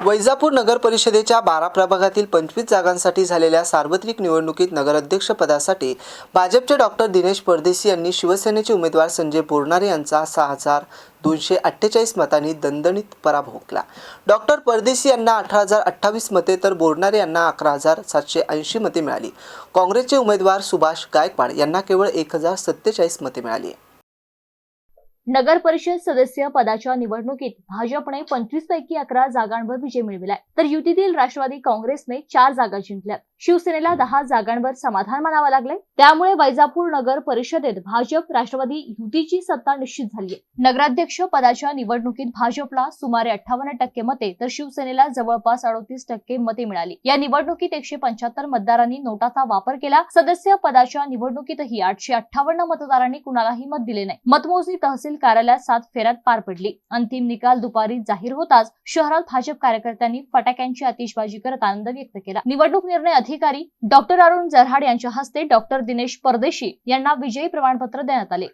वैजापूर नगर परिषदेच्या बारा प्रभागातील पंचवीस जागांसाठी झालेल्या सार्वत्रिक निवडणुकीत नगराध्यक्ष पदासाठी भाजपचे डॉक्टर दिनेश परदेशी यांनी शिवसेनेचे उमेदवार संजय बोरणारे यांचा सहा हजार दोनशे अठ्ठेचाळीस मतांनी दणदणीत पराभव केला डॉक्टर परदेशी यांना अठरा हजार अठ्ठावीस मते तर बोरणारे यांना अकरा हजार सातशे ऐंशी मते मिळाली. काँग्रेसचे उमेदवार सुभाष गायकवाड यांना केवळ एक हजार सत्तेचाळीस मते मिळाली. नगर परिषद सदस्य पदाच्या निवडणुकीत भाजपने पंचवीस पैकी अकरा जागांवर विजय मिळविलाय. तर युतीतील राष्ट्रवादी काँग्रेसने चार जागा जिंकल्या शिवसेनेला दहा जागांवर समाधान मानावं लागले त्यामुळे वैजापूर नगर परिषदेत भाजप राष्ट्रवादी युतीची सत्ता निश्चित झाली आहे नगराध्यक्ष पदाच्या निवडणुकीत भाजपला सुमारे अठ्ठावन्न टक्के मते तर शिवसेनेला जवळपास अडोतीस टक्के मते मिळाली. या निवडणुकीत एकशे पंच्याहत्तर मतदारांनी नोटाचा वापर केला. सदस्य पदाच्या निवडणुकीतही आठशे अठ्ठावन्न मतदारांनी कुणालाही मत दिले नाही. मतमोजणी तहसील कार्यालयात सात फेऱ्यात पार पडली. अंतिम निकाल दुपारी जाहीर होताच शहरात भाजप कार्यकर्त्यांनी फटाक्यांची आतिषबाजी करत आनंद व्यक्त केला. निवडणूक निर्णय अधिकारी डॉक्टर अरुण जरहाड यांच्या हस्ते डॉक्टर दिनेश परदेशी यांना विजयी प्रमाणपत्र देण्यात आले.